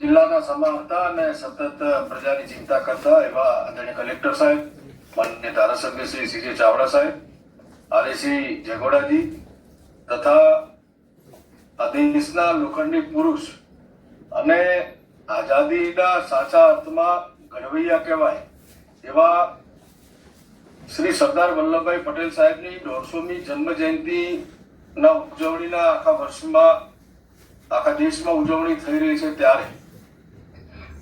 જિલ્લાના સમાવતા અને સતત પ્રજાની ચિંતા કરતા એવા આદરણીય કલેક્ટર સાહેબ માન્ય ધારાસભ્ય શ્રી સીજે ચાવડા સાહેબ, આરએસી જગોડાજી તથા દેશના લોખંડી પુરુષ અને આઝાદીના સાચા અર્થમાં ઘડવૈયા કહેવાય એવા શ્રી સરદાર વલ્લભભાઈ પટેલ સાહેબની દોઢસોમી જન્મ જયંતિના ઉજવણીના આખા વર્ષમાં, આખા દેશમાં ઉજવણી થઈ રહી છે ત્યારે.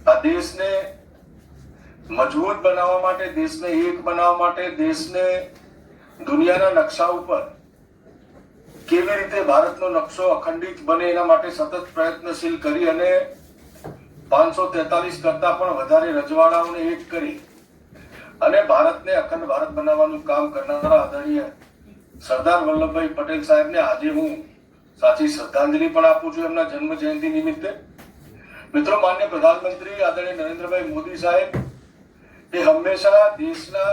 આ દેશને મજબૂત બનાવવા માટે, દેશને એક બનાવવા માટે, દેશને દુનિયાના નકશા ઉપર કેવી રીતે ભારતનો નકશો અખંડિત બને એના માટે સતત પ્રયત્નશીલ કરી અને પાંચસો તેતાલીસ કરતા પણ વધારે રજવાડાઓને એક કરી અને ભારતને અખંડ ભારત બનાવવાનું કામ કરનારા આદરણીય સરદાર વલ્લભભાઈ પટેલ સાહેબને આજે હું સાચી શ્રદ્ધાંજલિ પણ આપું છું એમના જન્મ જયંતિ નિમિત્તે. મિત્રો, માન્ય પ્રધાનમંત્રી આદરણીય નરેન્દ્રભાઈ મોદી સાહેબ, એ હંમેશા દેશના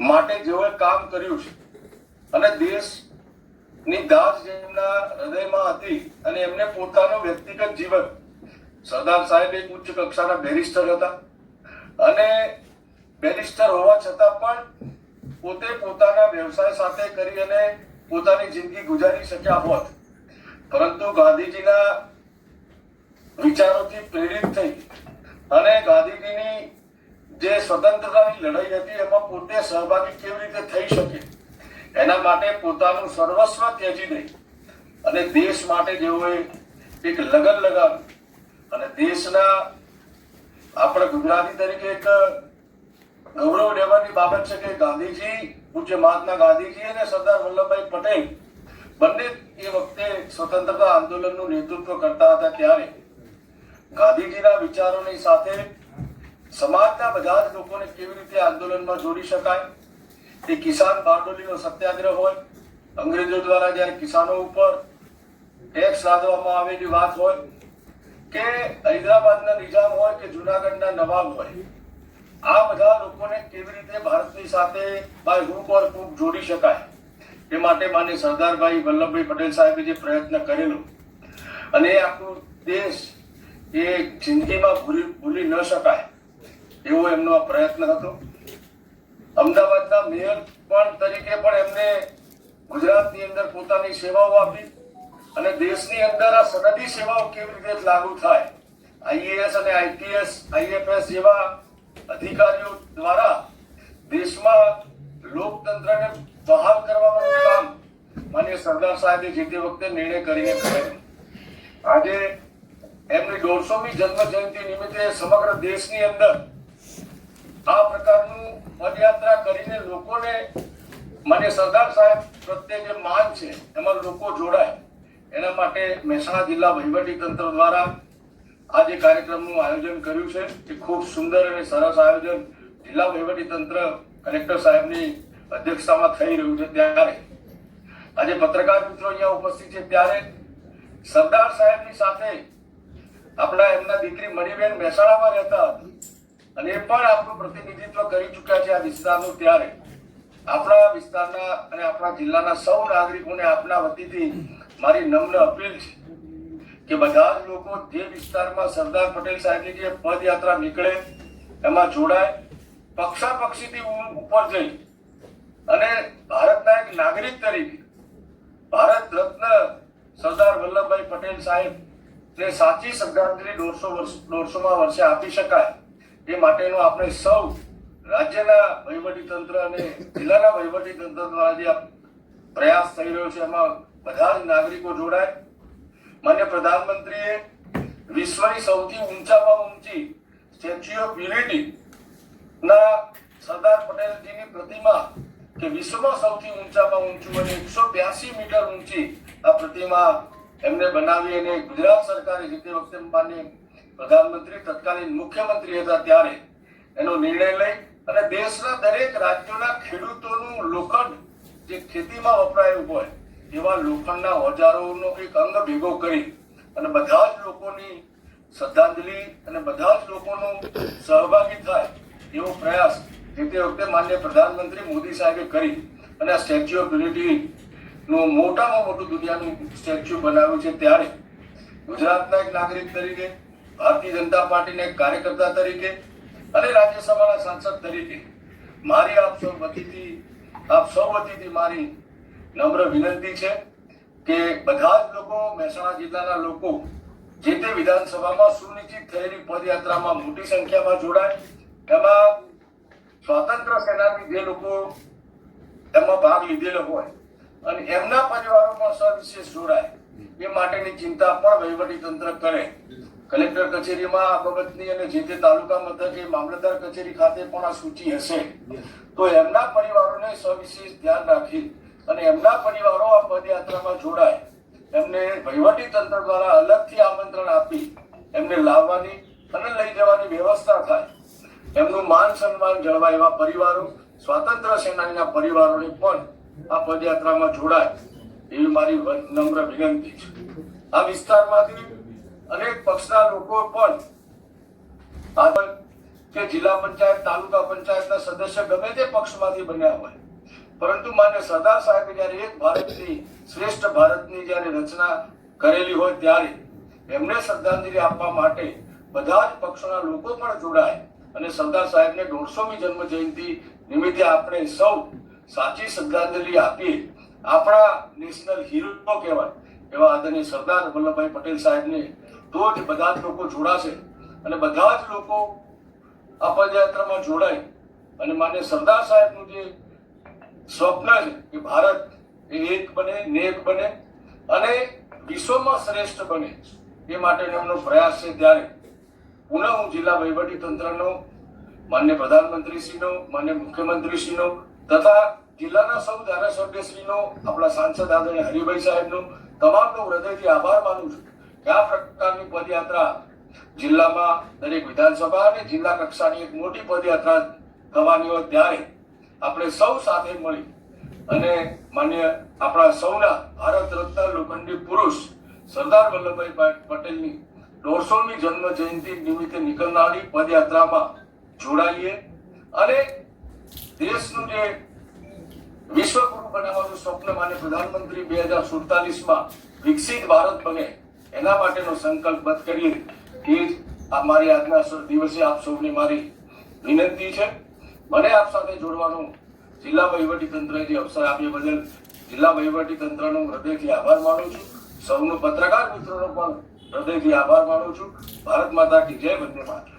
માટે જેઓએ કામ કર્યું છે અને દેશની દાસ જેમના હૃદયમાં હતી અને એમને પોતાનું વ્યક્તિગત જીવન, સરદાર સાહેબ એક ઉચ્ચ કક્ષાના બેરિસ્ટર હતા અને બેરિસ્ટર હોવા છતાં પણ પોતે પોતાના વ્યવસાય સાથે કરી અને પોતાની જિંદગી ગુજારી શક્યા હોત. પરંતુ ગાંધીજીના વિચારોથી પ્રેરિત થઈ. અને ગાંધીજીની જે સ્વતંત્રતાની લડાઈ હતી, એમાં પોતે સહભાગી કેવી રીતે થઈ શકે? એના માટે પોતાનું સર્વસ્વ ત્યજી દઈ. અને દેશ માટે જેઓએ એક લગન લગાવી અને દેશના આપણે ગુજરાતી તરીકે એક ગૌરવ લેવાની બાબત છે કે ગાંધીજી, પૂજ્ય મહાત્મા ગાંધીજી અને સરદાર વલ્લભભાઈ પટેલ બંને એ વખતે સ્વતંત્રતા આંદોલનનું નેતૃત્વ કરતા હતા ત્યારે. ગાંધીજીના વિચારોની સાથે સમાજના બધા જ લોકોને કેવી રીતે આંદોલનમાં જોડી શકાય? એ કિસાન બારડોલીનો સત્યાગ્રહ હોય, અંગ્રેજો દ્વારા જ્યારે કિસાનો ઉપર ટેક્સ લાદવામાં આવેલી વાત હોય, કે હૈદરાબાદના નિઝામ હોય કે જુનાગઢના નવાબ હોય, આ બધા લોકોને કેવી રીતે ભારતની સાથે બાય હુક ઓર હુક જોડી શકાય? એ માટે માન્ય સરદારભાઈ વલ્લભભાઈ પટેલ સાહેબે જે પ્રયત્ન કરેલો, અને આખું દેશ એ જિંદગીમાં ભૂલી ભૂલી ન શકાય એવો એમનો પ્રયત્ન હતો. અમદાવાદના મેયર પણ તરીકે પણ એમને ગુજરાતની અંદર પોતાની સેવાઓ આપી અને દેશની અંદર આ સનદી સેવાઓ કેવી રીતે લાગુ થાય? આઈએએસ અને આઈપીએસ આઈએફએસ જેવા અધિકારીઓ દ્વારા દેશમાં લોકતંત્રને બહાલ કરવાનું કામ માન્ય સરદાર સાહેબે જે તે વખતે નિર્ણય કરીને કરેલું આજે એમની દોઢસોમી જન્મ જયંતિ નિમિત્તે સમગ્ર દેશની અંદર આ પ્રકારનું પદયાત્રા કરીને લોકોને મને સરદાર સાહેબ પ્રત્યે જે માન છે, એમાં લોકો જોડાય. એના માટે મહેસાણા જિલ્લા વહીવટી તંત્ર દ્વારા આ જે કાર્યક્રમનું આયોજન કર્યું છે, એ ખૂબ સુંદર અને સરસ આયોજન જિલ્લા વહીવટી તંત્ર કલેક્ટર સાહેબની અધ્યક્ષતામાં થઈ રહ્યું છે ત્યારે. આજે પત્રકાર મિત્રો અહીંયા ઉપસ્થિત છે ત્યારે સરદાર સાહેબની સાથે આપણા એમના દીકરી મણિબેન મહેસાણામાં રહેતા હતા. અને એ પણ આપણું પ્રતિનિધિત્વ કરી ચૂક્યા છે આ વિસ્તારનું ત્યારે. આપણા વિસ્તારના અને આપણા જિલ્લાના સૌ નાગરિકોને આપના વતીથી મારી નમ્ર અપીલ છે કે બધા જ લોકો જે વિસ્તારમાં સરદાર પટેલ સાહેબની જે પદયાત્રા નીકળે, એમાં જોડાય, પક્ષાપક્ષીથી પક્ષીથી ઉપર જઈ અને ભારતના એક નાગરિક તરીકે ભારત રત્ન સરદાર વલ્લભભાઈ પટેલ સાહેબ ને સાચી શ્રદ્ધાંજલિ દોઢસો વર્ષ, દોઢસોમાં વર્ષે આપી શકાય એ માટેનો આપણે સૌ રાજ્યના વહીવટી તંત્ર અને જિલ્લાના વહીવટી તંત્ર દ્વારા જે પ્રયાસ થઈ રહ્યો છે. એમાં બધા જ નાગરિકો જોડાય. માન્ય પ્રધાનમંત્રીએ વિશ્વની સૌથી ઊંચામાં ઊંચી સ્ટેચ્યુ ઓફ યુનિટી ના સરદાર પટેલજીની પ્રતિમા કે વિશ્વમાં સૌથી ઊંચામાં ઊંચું અને એકસો બ્યાસી મીટર ઊંચી આ પ્રતિમા એમને બનાવી અને ગુજરાત સરકારે જે તે વખતે માન્ય પ્રધાનમંત્રી, તત્કાલીન મુખ્યમંત્રી હતા ત્યારે એનો નિર્ણય લઈ અને દેશના દરેક રાજ્યોના ખેડૂતોનું લોખંડ જે ખેતીમાં વપરાયું હોય, એવા લોખંડના ઓજારોનો એક અંગ ભેગો કરી અને બધા જ લોકોની શ્રદ્ધાંજલિ અને બધા જ લોકોનું સહભાગી થાય એવો પ્રયાસ જે તે વખતે માન્ય પ્રધાનમંત્રી મોદી સાહેબે કરી અને સ્ટેચ્યુ ઓફ યુનિટી નું મોટામાં મોટું દુનિયાનું સ્ટેચ્યુ બનાવ્યું છે ત્યારે ગુજરાતના એક નાગરિક તરીકે, ભારતીય જનતા પાર્ટીના એક કાર્યકર્તા તરીકે અને રાજ્યસભાના સાંસદ તરીકે મારી આપ સૌ વતીથી, આપ સૌ વતીથી મારી નમ્ર વિનંતી છે કે બધા જ લોકો, મહેસાણા જિલ્લાના લોકો જે તે વિધાનસભામાં સુનિશ્ચિત થયેલી પદયાત્રામાં મોટી સંખ્યામાં જોડાય, એમાં સ્વાતંત્ર્ય સેનાની જે લોકો એમાં ભાગ લીધેલો હોય અને એમના પરિવારો પણ સવિશેષ જોડાય, એ માટેની ચિંતા પણ વહીવટી તંત્ર કરે. કલેક્ટર કચેરીમાં આ બાબતની અને જે તે તાલુકા મથકે મામલતદાર કચેરી ખાતે પણ આ સૂચિ હશે. તો એમના પરિવારોને સવિશેષ ધ્યાન રાખી અને એમના પરિવારો આ પદયાત્રામાં જોડાય. એમને વહીવટી તંત્ર દ્વારા અલગથી આમંત્રણ આપી એમને લાવવાની અને લઈ જવાની વ્યવસ્થા થાય. એમનું માન સન્માન જળવાય એવા પરિવારો સ્વાતંત્ર્ય સેનાનીના પરિવારોને પણ આ પદયાત્રામાં જોડાય એવી મારી નમ્ર વિનંતી છે. આ વિસ્તારમાંથી અનેક પક્ષના લોકો પણ કે જિલ્લા પંચાયત, તાલુકા પંચાયતના સદસ્ય ગમે તે પક્ષમાંથી બન્યા હોય. પરંતુ માન્ય સરદાર સાહેબે જ્યારે એક ભારતની શ્રેષ્ઠ ભારતની જ્યારે રચના કરેલી હોય ત્યારે એમને શ્રદ્ધાંજલિ આપવા માટે બધા જ પક્ષોના લોકો પણ જોડાય. અને સરદાર સાહેબને દોઢસોમી જન્મ જયંતિ નિમિત્તે આપણે સૌ સાચી શ્રદ્ધાંજલિ આપીએ. આપણા નેશનલ હીરો કહેવાય. એવા આદરણીય સરદાર વલ્લભભાઈ પટેલ સાહેબને તો જ બધા જ લોકો જોડાશે અને બધા જ લોકો આ પદયાત્રામાં જોડાય. અને માન્ય સરદાર સાહેબનું જે સ્વપ્ન છે કે ભારત એ એક બને નેક બને અને વિશ્વમાં શ્રેષ્ઠ બને, એ માટેનો એમનો પ્રયાસ છે ત્યારે. પુનઃ હું જિલ્લા વહીવટી તંત્રનો માન્ય પ્રધાનમંત્રીશ્રીનો, માન્ય મુખ્યમંત્રીશ્રીનો તથા જિલ્લાના સૌ ધારાસભ્યશ્રીનો આપણા સાંસદ આદરણીય હરિભાઈ સાહેબનો તમામનો હૃદયથી આભાર માનું છું કે આ પ્રકારની પદયાત્રા જિલ્લામાં દરેક વિધાનસભા અને જિલ્લા કક્ષાની એક મોટી પદયાત્રા થવાની હોય ત્યારે આપણે સૌ સાથે મળી અને માન્ય આપણા સૌના ભારત રત્ન લોખંડી પુરુષ સરદાર વલ્લભભાઈ પટેલની દોઢસોમી જન્મ જયંતિ નિમિત્તે નીકળનારી પદયાત્રામાં જોડાઈએ અને દેશનું જે વિશ્વગુરુ બનાવવાનું સ્વપ્ન માને પ્રધાનમંત્રી બે હજાર સુડતાલીસમાં વિકસિત ભારત બને, એના માટેનો સંકલ્પબદ્ધ કરીએ. એ જ મારી આજના દિવસે આપ સૌની મારી વિનંતી છે. મને આપ સાથે જોડવાનું જિલ્લા વહીવટી તંત્રએ જે અવસર આપ્યો બદલ જિલ્લા વહીવટી તંત્રનો હૃદયથી આભાર માનું છું. સૌનો પત્રકાર મિત્રોનો પણ હૃદયથી આભાર માનું છું. ભારત માતા કી જય વંદે માતરમ.